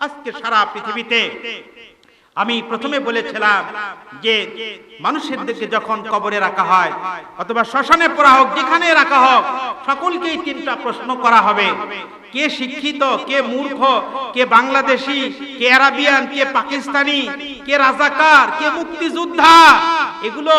আজকে সারা পৃথিবীতে আমি প্রথমে বলেছিলাম যে মানুষের দিকে যখন কবরে রাখা হয় অথবা শ্মশানে পড়া হোক, যেখানে রাখা হোক, সকলকেই তিনটা প্রশ্ন করা হবে। কে শিক্ষিত, কে মূর্খ, কে বাংলাদেশি, কে আরাবিয়ান কে পাকিস্তানি, কে রাজাকার, কে মুক্তিযোদ্ধা, এগুলো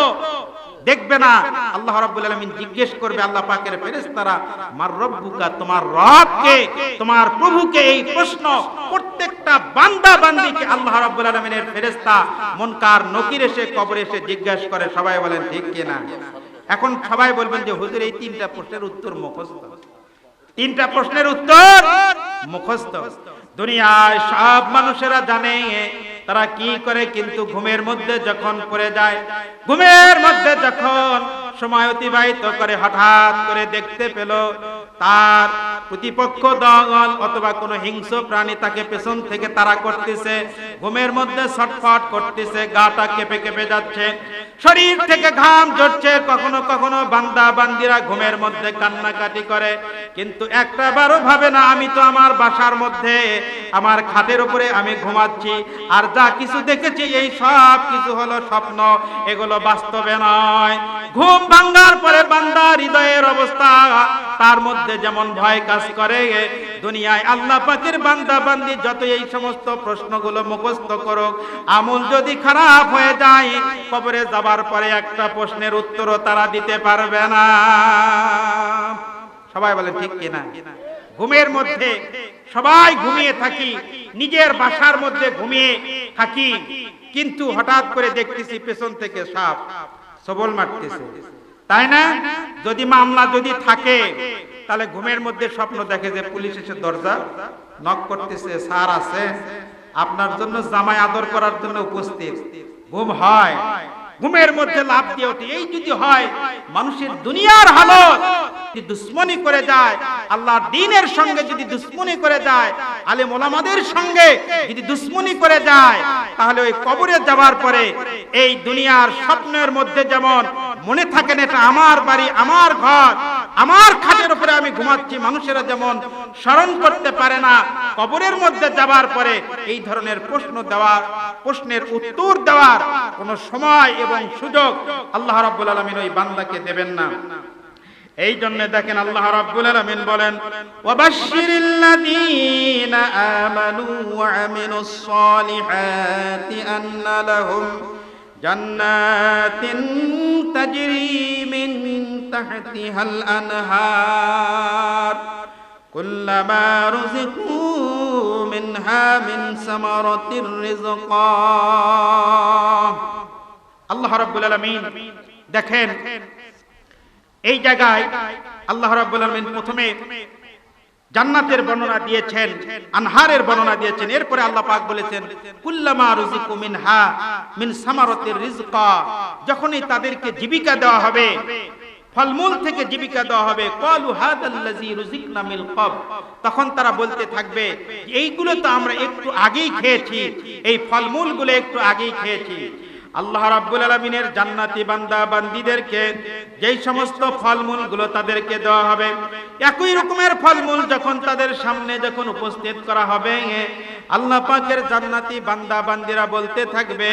দেখবে না। আল্লাহ রাব্বুল আলামিন জিজ্ঞেস করবে, আল্লাহ পাকের ফেরেশতারা, মার রব্বুকা, তোমার রবকে, তোমার প্রভুকে এই প্রশ্ন প্রত্যেকটা বান্দা বান্দিকে আল্লাহ রাব্বুল আলামিনের ফেরেশতা মুনকার নকির এসে, কবরে এসে জিজ্ঞাসা করে। সবাই বলেন, ঠিক কি না? এখন সবাই বলবেন যে, হুজুর, এই তিনটা প্রশ্নের উত্তর মুখস্থ। তিনটা প্রশ্নের উত্তর মুখস্থ। দুনিয়ায় সব মানুষেরা জানে তারা কি করে কিন্তু ঘুমের মধ্যে যখন পড়ে যায়, ঘুমের মধ্যে যখন সময় অতিবাহিত করে হঠাৎ করে দেখতে পেল, তার প্রতিপক্ষ দল অথবা কোনো হিংস্র প্রাণী তাকে পেছন থেকে তারা করতেছে, ঘুমের মধ্যে ছটফট করতেছে, গাটা কেঁপে কেঁপে যাচ্ছে। শরীর থেকে ঘাম ঝরছে, কখনো কখনো বান্দা বান্দিরা ঘুমের মধ্যে কান্নাকাটি করে। কিন্তু একটা বারও ভাবে না, আমি তো আমার বাসার মধ্যে, আমার খাটের উপরে আমি ঘুমাচ্ছি। আর যা কিছু দেখেছি, এই সব কিছু হলো স্বপ্ন, এগুলো বাস্তবে নয়। ঘুম ভাঙ্গার পরে বান্দা হৃদয়ের অবস্থা, তার মধ্যে যেমন ভয় কাজ করে, দুনিয়ায় আল্লাহ পাকের বান্দা বান্দি যত এই সমস্ত প্রশ্নগুলো মুখস্থ করুক, আমল যদি খারাপ হয়ে যায়, কবরে যাবার পরে একটা প্রশ্নের উত্তরও তারা দিতে পারবে না। সবাই বলে ঠিক কিনা? ঘুমের মধ্যে সবাই ঘুমিয়ে থাকি, নিজের বাসার মধ্যে ঘুমিয়ে থাকি, কিন্তু হঠাৎ করে দেখতেছি পেছন থেকে সাপ, সবল মারতেছে। তাই না? যদি মামলা যদি থাকে, তাহলে ঘুমের মধ্যে স্বপ্ন দেখে যে পুলিশ এসে দরজা নক করতেছে, স্যার আছে আপনার জন্য জামাই আদর করার জন্য উপস্থিত। ঘুম হয়। ঘুমের মধ্যে লাভ দিয়ে ওঠে। এই যদি হয়, মানুষের দুনিয়ার হালত দুশ্মনী করে যায় আল্লাহর দিনের সঙ্গে যদি দুশ্মনী করে যায় আলে মোলামাদের সঙ্গে যদি দুশ্মনী করে যায় তাহলে ওই কবরে যাওয়ার পরে এই দুনিয়ার স্বপ্নের মধ্যে যেমন মনে থাকেন এটা আমার বাড়ি, আমার ঘর। আমার খাটের উপরে আমি ঘুমাচ্ছি, মানুষেরা যেমন স্মরণ করতে পারে না, কবরের মধ্যে যাবার পরে এই ধরনের প্রশ্ন দেওয়ার, প্রশ্নের উত্তর দেওয়ার কোনো সময় এবং সুযোগ আল্লাহ রাব্বুল আলামিন ওই বান্দাকে দেবেন না। এই জন্য দেখেন আল্লাহ রাব্বুল আলামিন বলেন ওয়াবাশশিরিল লাযীনা আমানু ওয়া আমিলুস সালিহাতি আন্না লাহুম জান্নাতিন তাজরি মিন তাহতিহাল আনহার كلما رزقوا منها من ثمرة رزقا আল্লাহ রাব্বুল আলামিন দেখেন এই জায়গায় আল্লাহ রাব্বুল আলামিন প্রথমে জান্নাতের বর্ণনা দিয়েছেন, আনহারের বর্ণনা দিয়েছেন। এরপরে আল্লাহ পাক বলেছেন, কুল্লামা রুজিকু মিনহা মিন সামারাতির রিজকা যখনই তাদেরকে জীবিকা দেওয়া হবে, ফলমূল থেকে জীবিকা দেওয়া হবে কলু হাদাল্লাজি রুজিকনা মিল কব তখন তারা বলতে থাকবে, এইগুলো তো আমরা একটু আগেই খেয়েছি, এই ফলমূলগুলো একটু আগেই খেয়েছি। আল্লাহ রাব্বুল আলামিনের জান্নাতি বান্দা বান্দীদেরকে যেই সমস্ত ফলমূলগুলো তাদেরকে দেওয়া হবে, একই রকমের ফলমূল যখন তাদের সামনে যখন উপস্থিত করা হবে, আল্লাহ পাকের জান্নাতি বান্দা বান্দিরা বলতে থাকবে,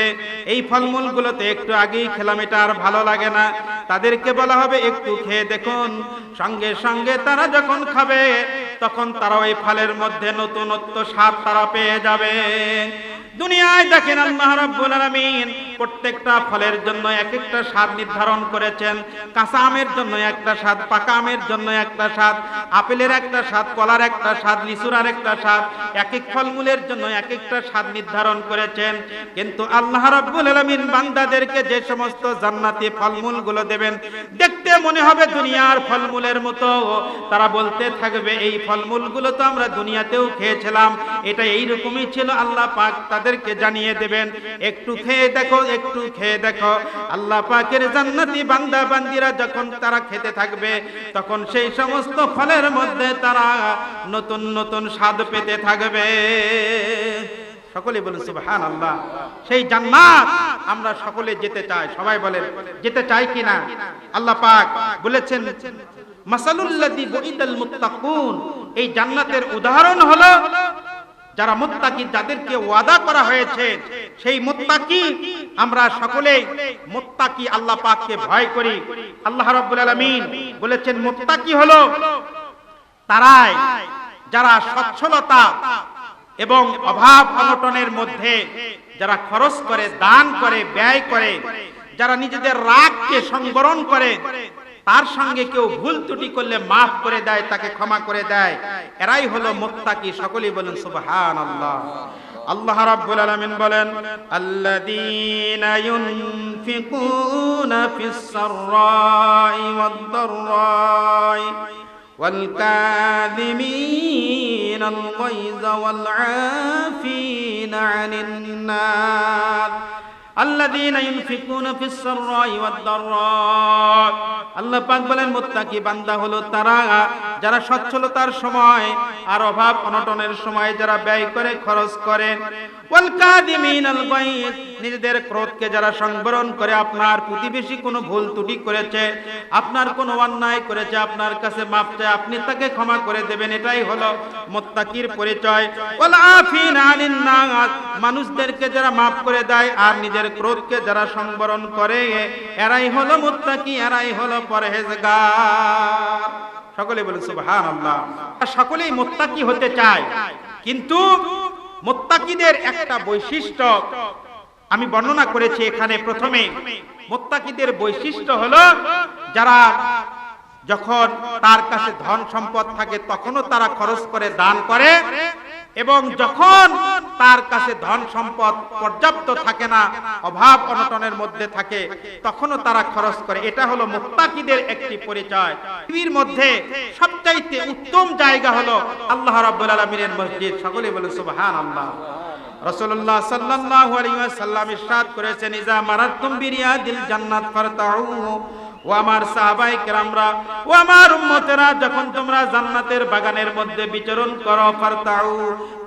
এই ফলমূল গুলোতে একটু আগেই খেলাম, এটা আর ভালো লাগে না। তাদেরকে বলা হবে, একটু খেয়ে দেখুন, সঙ্গে সঙ্গে তারা যখন খাবে, তখন তারা ওই ফলের মধ্যে নতুনত্ব স্বাদ তারা পেয়ে যাবে। দুনিয়ায় দেখেন আল্লাহ রাব্বুল আলামিন প্রত্যেকটা ফলের জন্য এক একটা স্বাদ নির্ধারণ করেছেন। কাঁচা আমের জন্য একটা স্বাদ পাকা আমের জন্য একটা স্বাদ, আপেলের একটা স্বাদ, কলার একটা স্বাদ, লিচুর আর একটা স্বাদ, এক এক ফলমূলের জন্য এক একটা স্বাদ নির্ধারণ করেছেন। কিন্তু আল্লাহ রাব্বুল আলামিন বান্দাদেরকে যে সমস্ত জান্নাতি ফলমূলগুলো দেবেন, দেখতে মনে হবে দুনিয়ার ফলমূলের মতো। তারা বলতে থাকবে, এই ফলমূলগুলো তো আমরা দুনিয়াতেও খেয়েছিলাম। এটা এই রকমই ছিল, আল্লাহ পাক তাদেরকে জানিয়ে দেবেন। একটু খেয়ে দেখো একটু খেয়ে দেখো। আল্লাহ পাকের জান্নাতি বান্দা বান্দিরা যখন তারা খেতে থাকবে, তখন সেই সমস্ত ফলের মধ্যে তারা নতুন নতুন স্বাদ পেতে থাকবে। সকলে বলেন সুবহান আল্লাহ সেই জান্নাত আমরা সকলে যেতে চাই। সবাই বলেন, যেতে চাই কিনা আল্লাহ পাক বলেছেন, মাসালুল্লাযী বুইদাল মুত্তাকুন। এই জান্নাতের উদাহরণ হলো যারা মুত্তাকি যাদেরকে ওয়াদা করা হয়েছে, সেই মুত্তাকি আমরা সকলে মুত্তাকি আল্লাহ পাককে ভয় করি। আল্লাহ রাব্বুল আলামিন বলেছেন, মুত্তাকি হলো তারাই যারা সচ্ছলতা এবং অভাব অনটনের মধ্যে যারা খরচ করে, দান করে, ব্যয় করে, যারা নিজেদের রাগকে সংবরণ করে তার সঙ্গে কেউ ভুল ত্রুটি করলে মাফ করে দেয়, তাকে ক্ষমা করে দেয়। এরাই হলো মোত্তাকি, সকলেই বলেন সুবহান আল্লাহ আল্লাহ রাব্বুল আলামিন বলেন, আল্লাযীনা ইউনফিকুনা ফিস সাররাই ওয়াদ দাররাই ওয়াল কাযিমিনাল গায়যা ওয়াল আফিনা আনিন নাস আল্লাযীন ইউনফিকুনা ফিস সাররাই ওয়াদ দাররাই আল্লাহ পাক বলেন, মুত্তাকি বান্দা হলো তারা যারা সচ্ছলতার সময় আর অভাব অনটনের সময় যারা ব্যয় করে খরচ করেন। নিজেদের ক্রোধকে যারা সংবরণ করে আপনার প্রতিবেশী কোনো ভুল ত্রুটি করেছে, আপনার কোনো অন্যায় করেছে, আপনার কাছে মাপ চায়, আপনি তাকে ক্ষমা করে দেবেন, এটাই হলো মুত্তাকির পরিচয়। মানুষদেরকে যারা মাফ করে দেয় আর নিজের ক্রোধকে যারা সংবরণ করে, এরাই হলো মোত্তাকি, এরাই হলো পরহেজগার। সকলে বলে সুবহানাল্লাহ। সকলেই মোত্তাকি হতে চায়, কিন্তু মোত্তাকিদের একটা বৈশিষ্ট্য আমি বর্ণনা করেছি এখানে প্রথমে, মোত্তাকিদের বৈশিষ্ট্য হলো যারা যখন তার কাছে ধন সম্পদ থাকে তখনও তারা খরচ করে, দান করে এবং যখন তার কাছে ধন সম্পদ পর্যাপ্ত থাকে না, অভাব অনটনের মধ্যে থাকে, তখনও তারা খরচ করে। এটা হলো মুত্তাকিদের একটি পরিচয়। পৃথিবীর মধ্যে সবচাইতে উত্তম জায়গা হলো আল্লাহ রাব্বুল আলামিনের মসজিদ। সকলে বলে সুবহানাল্লাহ। রাসূলুল্লাহ সাল্লাল্লাহু আলাইহি ওয়াসাল্লাম ইরশাদ করেছেন ইজা মারাতুম বিরিয়াদিল জান্নাত ফারতাউ ও আমার সাহাবাই কেরামরা, ও আমার উম্মতেরা, যখন তোমরা জান্নাতের বাগানের মধ্যে বিচরণ করো, ফারতাউ,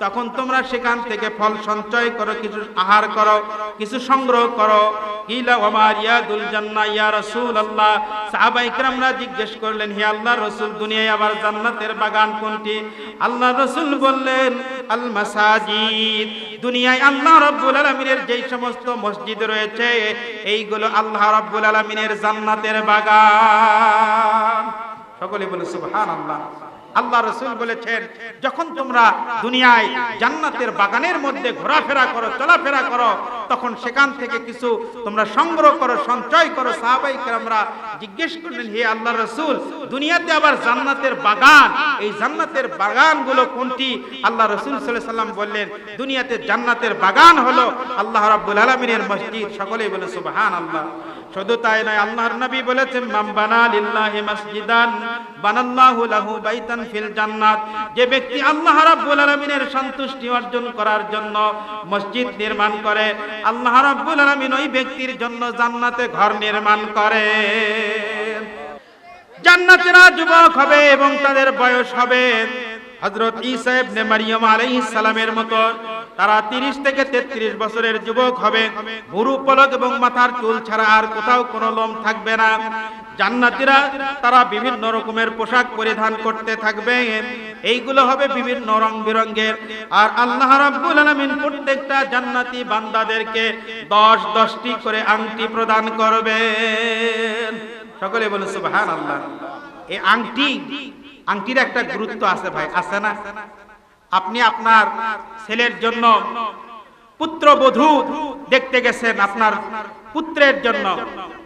তখন তোমরা সেখান থেকে ফল সঞ্চয় করো, কিছু আহার করো, কিছু সংগ্রহ করো। কিলা আমার ইয়াদুল জান্নাহ, ইয়া রাসূলুল্লাহ। সাহাবাই কেরামরা জিজ্ঞেস করলেন, হে আল্লাহর রাসূল, দুনিয়ায় আবার জান্নাতের বাগান কোনটি? আল্লাহ রাসূল বললেন, আল মাসাজিদ। দুনিয়ায় আল্লাহ রাব্বুল আলামিনের যেই সমস্ত মসজিদ রয়েছে, এইগুলো আল্লাহ রাব্বুল আলামিনের জান্নাতের বাগান। সকলে বলে সুবহানাল্লাহ। আল্লাহ আল্লাহ রসুল বলেছেন, যখন তোমরা দুনিয়ায় জান্নাতের বাগানের মধ্যে ঘোরাফেরা করো, চলাফেরা করো, তখন সেখান থেকে কিছু তোমরা সংগ্রহ করো, সঞ্চয় করো। সাহাবাই আমরা জিজ্ঞেস করলেন, হে আল্লাহ রসুল, দুনিয়াতে আবার জান্নাতের বাগান, এই জান্নাতের বাগানগুলো কোনটি? আল্লাহ রসুল সাল্লাহ সাল্লাম বললেন, দুনিয়াতে জান্নাতের বাগান হলো আল্লাহ রাব্বুল আলমিনের মসজিদ। সকলেই বলে সুবহান আল্লাহ শুধু তাই নয়, আল্লাহর নবী বলেছেন মাম বানা লিল্লাহি মাসজিদান, বানাল্লাহু লাহু বাইতান ফিল জান্নাত। যে ব্যক্তি আল্লাহ রাব্বুল আলামিনের সন্তুষ্টি অর্জন করার জন্য মসজিদ নির্মাণ করে, আল্লাহ রাব্বুল আলামিন ওই ব্যক্তির জন্য জান্নাতে ঘর নির্মাণ করে। জান্নাতেরা যুবক হবে এবং তাদের বয়স হবে। হযরত ঈসা ইবনে মারইয়াম আলাইহিস সালামের মতো তারা তিরিশ থেকে তেত্রিশ বছরের যুবক হবে। ভুরু পলক এবং মাথার চুল ছাড়া আর কোথাও কোনো লোম থাকবে না। জান্নাতিরা তারা বিভিন্ন রকমের পোশাক পরিধান করতে থাকবে। এইগুলো হবে বিভিন্ন রং বেরঙ্গের আর আল্লাহ রাব্বুল আলামিন প্রত্যেকটা জান্নাতি বান্দাদেরকে দশ দশটি করে আংটি প্রদান করবেন। সকলে বলে সুবহানাল্লাহ। এই আংটি, আংটির একটা গুরুত্ব আছে ভাই, আছে না? আপনি আপনার ছেলের জন্য পুত্রবধূ দেখতে গেছেন আপনার পুত্রের জন্য।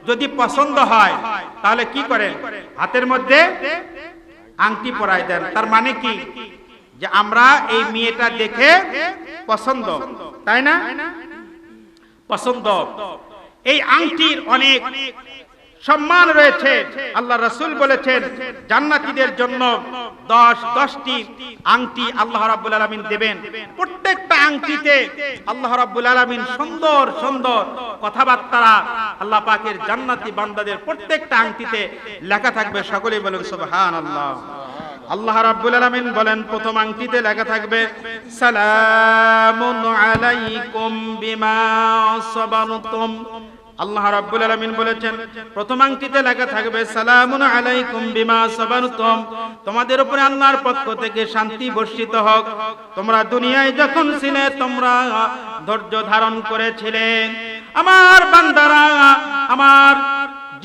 যদি পছন্দ হয়, তাহলে কি করেন? হাতের মধ্যে আংটি পরাই দেন। তার মানে কি? যে আমরা এই মেয়েটা দেখে পছন্দ। তাই না? পছন্দ। এই আংটির অনেক সম্মান রয়েছে। আল্লাহ রসুল বলেছেন, জান্নাতীদের জন্য দশ, দশটি আংটি আল্লাহ রাব্বুল আলমিন দেবেন। প্রত্যেকটা আংটিতে আল্লাহ রাব্বুল আলমিন সুন্দর সুন্দর কথাবার্তারা আল্লাহ পাকের জান্নাতি বান্দাদের প্রত্যেকটা আংটিতে লেখা থাকবে। সকলেই বলুন সুবহান আল্লাহ আল্লাহ রাব্বুল আলামিন বলেন, প্রথম আংটিতে লেখা থাকবে, সালামুন আলাইকুম বিমা সাবারতুম। আল্লাহ রাব্বুল আলামিন বলেছেন প্রথম আংটিতে লেখা থাকবে, সালামুন আলাইকুম বিমা সাবারতুম। তোমাদের উপরে আল্লাহর পক্ষ থেকে শান্তি বর্ষিত হোক। তোমরা দুনিয়ায় যখন ছিলে, তোমরা ধৈর্য ধারণ করেছিলেন আমার বান্দারা, আমার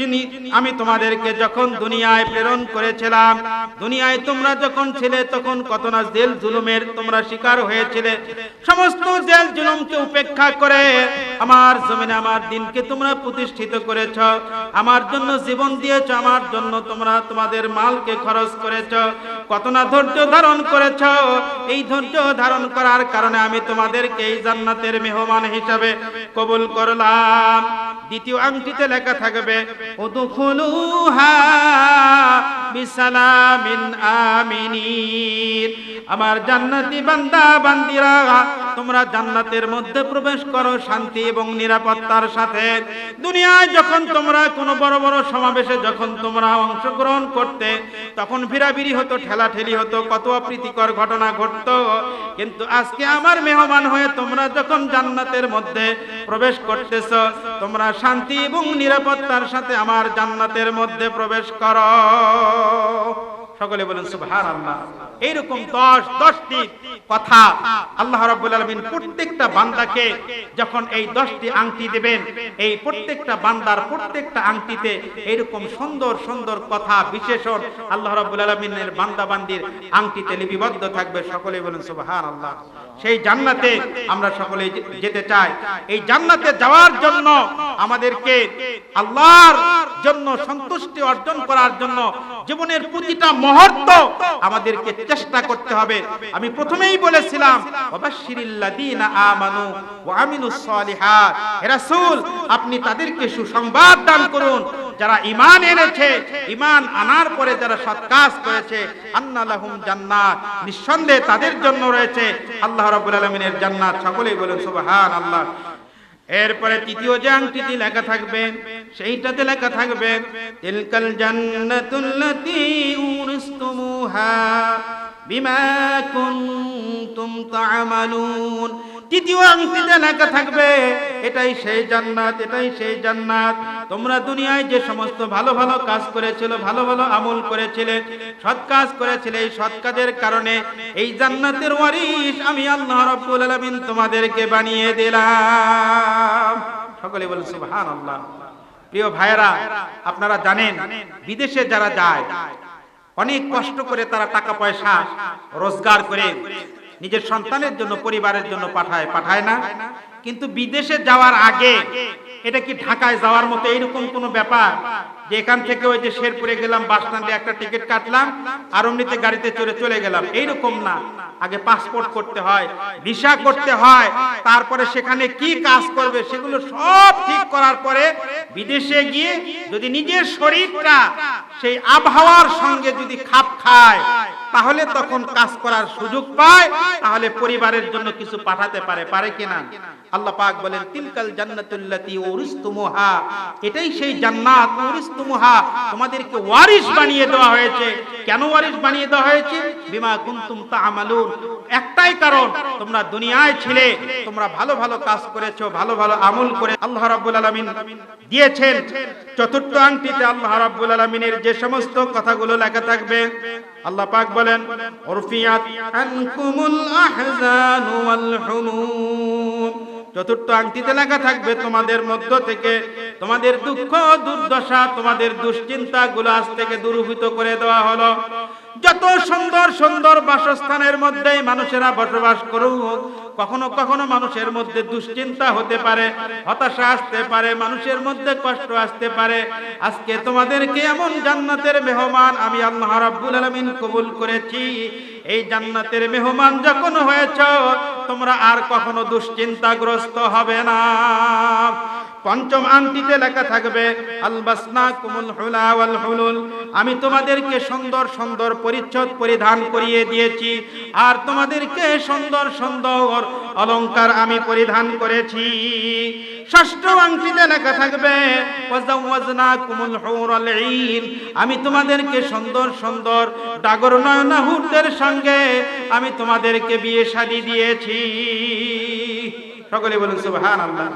যিনি আমি তোমাদেরকে যখন দুনিয়ায় প্রেরণ করেছিলাম, দুনিয়ায় তোমরা যখন ছিলে, তখন কত না জেল জুলুমের তোমরা শিকার হয়েছিলে। সমস্ত জেল জুলুমকে উপেক্ষা করে আমার জমিনে আমার দিনকে তোমরা প্রতিষ্ঠিত করেছ। আমার জন্য জীবন দিয়েছ, আমার জন্য তোমরা তোমাদের মালকে খরচ করেছ। কত না ধৈর্য ধারণ করেছ। এই ধৈর্য ধারণ করার কারণে আমি তোমাদেরকে এই জান্নাতের মেহমান হিসাবে কবুল করলাম। দ্বিতীয় আংটিতে লেখা থাকবে উদখুলুহা বিসালামিন আমিনিন। আমার জান্নাতি বান্দা, বান্দিরা, তোমরা জান্নাতের মধ্যে প্রবেশ করো শান্তি এবং নিরাপত্তার সাথে। দুনিয়ায় যখন তোমরা কোনো বড় বড় সমাবেশে যখন তোমরা অংশগ্রহণ করতে, তখন ভিড়াভিড়ি হতো, ঠেলাঠেলি হতো কত অপ্রীতিকর ঘটনা ঘটত। কিন্তু আজকে আমার মেহমান হয়ে তোমরা যখন জান্নাতের মধ্যে প্রবেশ করতেছ, তোমরা শান্তি এবং নিরাপত্তার সাথে আমার জান্নাতের মধ্যে প্রবেশ করো। সকলে বলেন সুবহান আল্লাহ এইরকম দশ, দশটি কথা আল্লাহ রাব্বুল আলামিন প্রত্যেকটা বান্দাকে যখন এই দশটি আংটি দিবেন, এই প্রত্যেকটা বান্দার প্রত্যেকটা আংটিতে এইরকম সুন্দর সুন্দর কথা বিশেষণ আল্লাহ রাব্বুল আলামিনের বান্দা বান্দির আংটিতে লিপিবদ্ধ থাকবে, সকলে বলেন সুবহান আল্লাহ সেই জান্নাতে আমরা সকলে যেতে চাই। এই জান্নাতে যাওয়ার জন্য আমাদেরকে আল্লাহর জন্য সন্তুষ্টি অর্জন করার জন্য জীবনের প্রতিটা মুহূর্ত আমাদেরকে চেষ্টা করতে হবে। আমি প্রথমেই বলেছিলাম, ওয়াবাশশিরিল্লাযীনা আমানু ওয়া আমিলুস সলিহাত। হে রাসূল, আপনি তাদেরকে সুসংবাদ দান করুন। যারা ঈমান এনেছে, ঈমান আনার পরে যারা সৎ কাজ করেছে, আন্না লাহুম জান্নাত। নিঃসন্দেহে তাদের জন্য রয়েছে। আল্লাহ রাব্বুল আলামিনের জান্নাত। সকলেই বলেন, সুবহানাল্লাহ। এরপরে তৃতীয় যে আংটিটি লেখা থাকবে সেইটাতে লেখা থাকবে তিলকাল জান্নাতুল্লাতি উরিস্তুমুহা বিমা কুনতুম তৃতীয় আংটিতে লেখা থাকবে, এটাই সেই জান্নাত, এটাই সেই জান্নাত। তোমরা দুনিয়ায় যে সমস্ত ভালো ভালো কাজ করেছিল, ভালো ভালো আমল করেছিলে, সৎ কাজ করেছিলে, এই সৎ কাজের কারণে এই জান্নাতের ওয়ারিশ আমি আল্লাহ রাব্বুল আলামিন তোমাদেরকে বানিয়ে দিলাম। সকলে বলেন, সুবহানাল্লাহ। প্রিয় ভাইয়েরা, আপনারা জানেন, বিদেশে যারা যায়, অনেক কষ্ট করে তারা টাকা পয়সা রোজগার করে। নিজের সন্তানের জন্য, পরিবারের জন্য পাঠায় পাঠায় না। কিন্তু বিদেশে যাওয়ার আগে, এটা কি ঢাকায় যাওয়ার মতো এইরকম কোনো ব্যাপার? যে এখান থেকে ওই যে শেরপুরে গেলাম, বাস স্ট্যান্ডে একটা টিকিট কাটলাম, আর অমনিতে গাড়িতে চড়ে চলে গেলাম। এইরকম না। আগে পাসপোর্ট করতে হয়, ভিসা করতে হয়, তারপরে সেখানে কি কাজ করবে সেগুলো সব ঠিক করার পরে বিদেশে গিয়ে যদি নিজের শরীরটা সেই আবহাওয়ার সঙ্গে যদি খাপ খায় তাহলে তখন কাজ করার সুযোগ পায় তাহলে পরিবারের জন্য কিছু পাঠাতে পারে পারে কিনা আল্লাহ পাক বলেন, তিলকাল জান্নাতুল্লাতি উরিস্তুমুহা। এটাই সেই জান্নাত উরিস্তুমুহা। তোমাদেরকে ওয়ারিশ বানিয়ে দেওয়া হয়েছে। কেন ওয়ারিশ বানিয়ে দেওয়া হয়েছে? বিমা কুনতুম তা'মালুন। একটাই কারণ, তোমরা দুনিয়ায় ছিলে, তোমরা ভালো ভালো কাজ করেছ, ভালো ভালো আমল করে আল্লাহ রাব্বুল আলামিন দিয়েছেন। চতুর্থ আংটিতে আল্লাহ রাব্বুল আলামিনের যে সমস্ত কথাগুলো লেখা থাকবে, আল্লাহ পাক বলেন, উরফিয়াত আনকুমুল আহজান ওয়াল হুমুম চতুর্থ আংটিতে লেখা থাকবে, তোমাদের মধ্য থেকে তোমাদের দুঃখ, দুর্দশা, তোমাদের দুশ্চিন্তা গুলো আজ থেকে দূরীভূত করে দেওয়া হলো। যত সুন্দর সুন্দর বাসস্থানের মধ্যে মানুষেরা বসবাস করুক, কখনো কখনো মানুষের মধ্যে দুশ্চিন্তা হতে পারে, হতাশা আসতে পারে, মানুষের মধ্যে কষ্ট আসতে পারে। আজকে তোমাদেরকে এমন জান্নাতের মেহমান আমি আল্লাহ রাব্বুল আলামিন কবুল করেছি। এই জান্নাতের মেহমান যখন হয়েছ, তোমরা আর কখনো দুশ্চিন্তাগ্রস্ত হবে না। পঞ্চম আংটিতে লেখা থাকবে আলবাসনা কুমুল হুলা ওয়াল হুলুল। আমি তোমাদেরকে সুন্দর সুন্দর পরিচ্ছদ পরিধান করিয়ে দিয়েছি, আর তোমাদেরকে সুন্দর সুন্দর অলংকার আমি পরিধান করেছি। ষষ্ঠ থাকবে আমি তোমাদেরকে সুন্দর সুন্দর ডাগর নয়নাহুরদের সঙ্গে আমি তোমাদেরকে বিয়ে শাদি দিয়েছি। সকলে বলুন, সুবহানাল্লাহ।